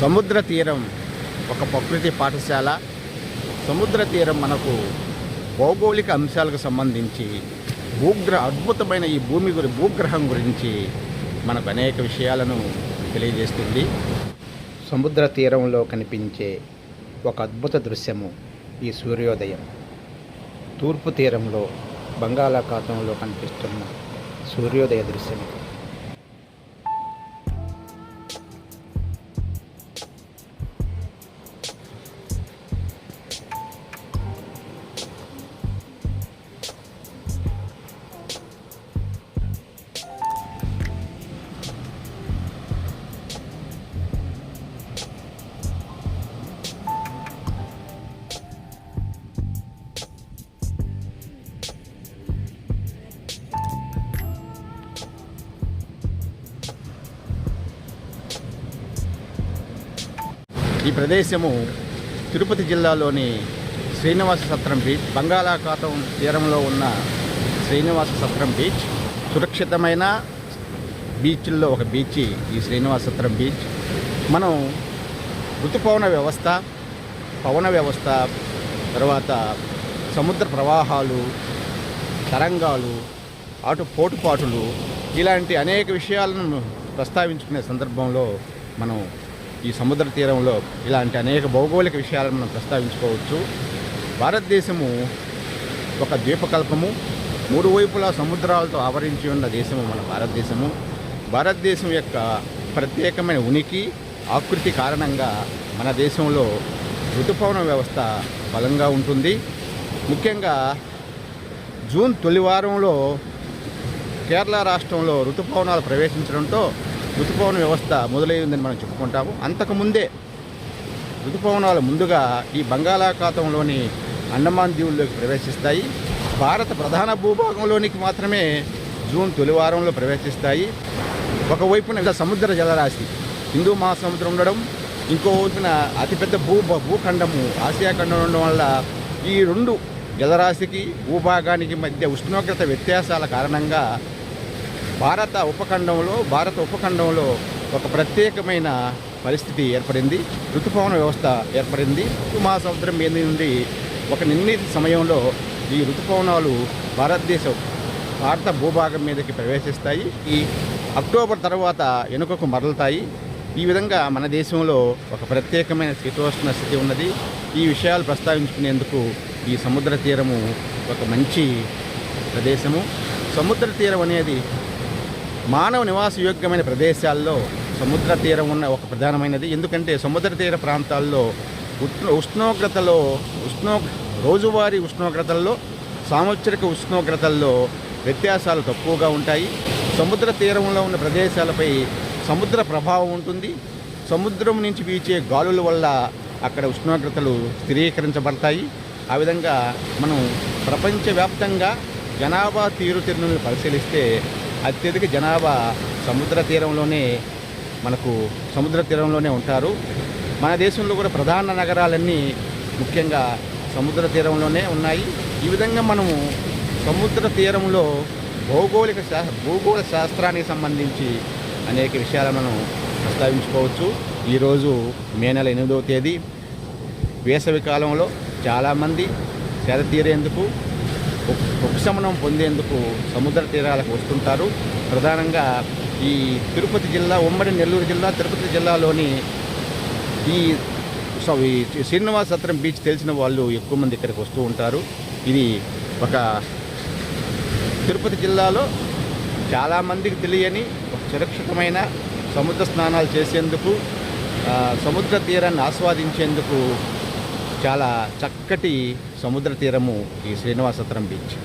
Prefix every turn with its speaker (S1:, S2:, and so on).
S1: సముద్ర తీరం ఒక ప్రకృతి పాఠశాల. సముద్ర తీరం మనకు భౌగోళిక అంశాలకు సంబంధించి భూగ్రహ అద్భుతమైన ఈ భూమి గురి భూగ్రహం గురించి మనకు అనేక విషయాలను తెలియజేస్తుంది. సముద్ర తీరంలో కనిపించే ఒక అద్భుత దృశ్యము ఈ సూర్యోదయం. తూర్పు తీరంలో బంగాళాఖాతంలో కనిపిస్తున్న సూర్యోదయ దృశ్యం ఈ ప్రదేశము తిరుపతి జిల్లాలోని శ్రీనివాస సత్రం బీచ్ బంగాళాఖాతం తీరంలో ఉన్న శ్రీనివాస సత్రం బీచ్ సురక్షితమైన బీచ్ల్లో ఒక బీచ్ ఈ శ్రీనివాస సత్రం బీచ్. మనం ఋతుపవన వ్యవస్థ పవన వ్యవస్థ తర్వాత సముద్ర ప్రవాహాలు తరంగాలు అటు పోటుపాటులు ఇలాంటి అనేక విషయాలను ప్రస్తావించుకునే సందర్భంలో మనం ఈ సముద్ర తీరంలో ఇలాంటి అనేక భౌగోళిక విషయాలను మనం ప్రస్తావించుకోవచ్చు. భారతదేశము ఒక ద్వీపకల్పము మూడు వైపులా సముద్రాలతో ఆవరించి ఉన్న దేశము మన భారతదేశము. భారతదేశం యొక్క ప్రత్యేకమైన ఉనికి ఆకృతి కారణంగా మన దేశంలో ఋతుపవన వ్యవస్థ బలంగా ఉంటుంది. ముఖ్యంగా జూన్ తొలి వారంలో కేరళ రాష్ట్రంలో ఋతుపవనాలు ప్రవేశించడంతో ఋతుపవన వ్యవస్థ మొదలైందని మనం చెప్పుకుంటాము. అంతకుముందే ఋతుపవనాలు ముందుగా ఈ బంగాళాఖాతంలోని అండమాన్ దీవుల్లోకి ప్రవేశిస్తాయి. భారత ప్రధాన భూభాగంలోనికి మాత్రమే జూన్ తొలి వారంలో ప్రవేశిస్తాయి. ఒకవైపున సముద్ర జలరాశి హిందూ మహాసముద్రం ఉండడం ఇంకో వైపున అతిపెద్ద భూ భూఖండము ఆసియా ఖండం ఉండడం వల్ల ఈ రెండు జలరాశికి భూభాగానికి మధ్య ఉష్ణోగ్రత వ్యత్యాసాల కారణంగా భారత ఉపఖండంలో భారత ఉపఖండంలో ఒక ప్రత్యేకమైన పరిస్థితి ఏర్పడింది. ఋతుపవన వ్యవస్థ ఏర్పడింది. మహాసముద్రం మీద నుండి ఒక నిర్ణీత సమయంలో ఈ ఋతుపవనాలు భారతదేశ భారత భూభాగం మీదకి ప్రవేశిస్తాయి. ఈ అక్టోబర్ తర్వాత వెనుకకు మరలుతాయి. ఈ విధంగా మన దేశంలో ఒక ప్రత్యేకమైన శీతోష్ణ స్థితి ఉన్నది. ఈ విషయాలు ప్రస్తావించుకునేందుకు ఈ సముద్ర తీరము ఒక మంచి ప్రదేశము. సముద్ర తీరం అనేది మానవ నివాసయోగ్యమైన ప్రదేశాల్లో సముద్ర తీరం ఉన్న ఒక ప్రధానమైనది. ఎందుకంటే సముద్ర తీర ప్రాంతాల్లో ఉష్ణ ఉష్ణోగ్రతలో ఉష్ణో రోజువారీ ఉష్ణోగ్రతల్లో సాంవత్సరిక ఉష్ణోగ్రతల్లో వ్యత్యాసాలు తక్కువగా ఉంటాయి. సముద్ర తీరంలో ఉన్న ప్రదేశాలపై సముద్ర ప్రభావం ఉంటుంది. సముద్రం నుంచి వీచే గాలుల వల్ల అక్కడ ఉష్ణోగ్రతలు స్థిరీకరించబడతాయి. ఆ విధంగా మనం ప్రపంచవ్యాప్తంగా జనాభా తీరుతెన్నులను పరిశీలిస్తే అత్యధిక జనాభా సముద్ర తీరంలోనే మనకు సముద్ర తీరంలోనే ఉంటారు. మన దేశంలో కూడా ప్రధాన నగరాలన్నీ ముఖ్యంగా సముద్ర తీరంలోనే ఉన్నాయి. ఈ విధంగా మనము సముద్ర తీరంలో భౌగోళిక శా భూగోళ శాస్త్రానికి సంబంధించి అనేక విషయాలను మనం ప్రస్తావించుకోవచ్చు. ఈరోజు మే నెల ఎనిమిదవ తేదీ. వేసవి కాలంలో చాలామంది సేద తీరేందుకు ఉపశమనం పొందేందుకు సముద్ర తీరాలకు వస్తుంటారు. ప్రధానంగా ఈ తిరుపతి జిల్లా ఉమ్మడి నెల్లూరు జిల్లా తిరుపతి జిల్లాలోని ఈ శ్రీనివాస సత్రం బీచ్ తెలిసిన వాళ్ళు ఎక్కువ మంది ఇక్కడికి వస్తూ ఉంటారు. ఇది ఒక తిరుపతి జిల్లాలో చాలామందికి తెలియని ఒక సురక్షితమైన సముద్ర స్నానాలు చేసేందుకు సముద్ర తీరాన్ని ఆస్వాదించేందుకు చాలా చక్కటి సముద్ర తీరము ఈ శ్రీనివాసత్రం బీచ్.